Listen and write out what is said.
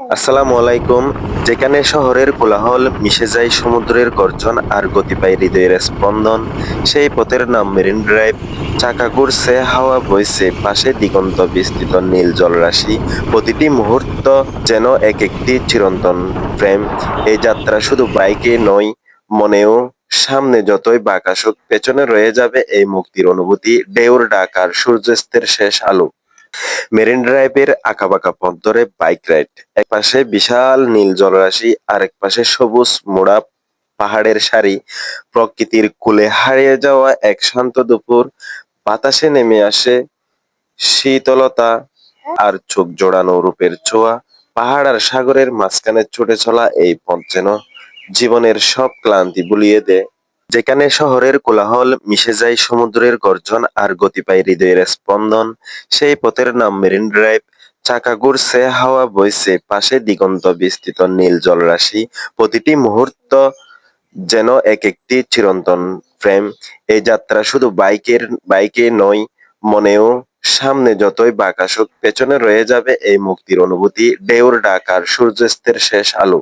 আসসালামু আলাইকুম। যেখানে শহরের কোলাহল, মিশে যায় সমুদ্রের গর্জন আর গতি পায় হৃদয়ের স্পন্দন, সেই পথের নাম মেরিন ড্রাইভ। চাকা ঘুরছে হাওয়া বইছে, পাশে দিগন্ত বিস্তৃত নীল জলরাশি। প্রতিটি মুহূর্ত যেন এক একটি চিরন্তন প্রেম। এই যাত্রা শুধু বাইকে নয়, মনেও। সামনে যতই বাঁক পেছনে রয়ে যাবে এই মুক্তির অনুভূতি। ডেউর ডাক আর সূর্যাস্তের শেষ আলো। মেরিন ড্রাইভের আঁকাবাঁকা পথ ধরে বাইক রাইড। এক পাশে বিশাল নীল জলরাশি, আরেক পাশে সবুজ মোড়া পাহাড়ের সারি। প্রকৃতির কোলে হারিয়ে যাওয়া এক শান্ত দুপুর। বাতাসে নেমে আসে শীতলতা আর চোখ জোড়ানো রূপের ছোঁয়া। পাহাড় আর সাগরের মাঝখানে ছুটে চলা এই পথ যেন জীবনের সব ক্লান্তি বুলিয়ে দেয়। যেখানে শহরের কোলাহল মিশে যায় সমুদ্রের গর্জন আর গতি পায় হৃদয়ের স্পন্দন, সেই পথের নাম মেরিন ড্রাইভ। চাকা ঘুরছে, হাওয়া বইছে, পাশে দিগন্ত বিস্তৃত নীল জলরাশি। প্রতিটি মুহূর্ত যেন এক একটি চিরন্তন প্রেম। এই যাত্রা শুধু বাইকের, বাইকে নয়, মনেও সামনে যতই বাঁক পেছনে রয়ে যাবে এই মুক্তির অনুভূতি। ডেউর ডাক আর সূর্যাস্তের শেষ আলো।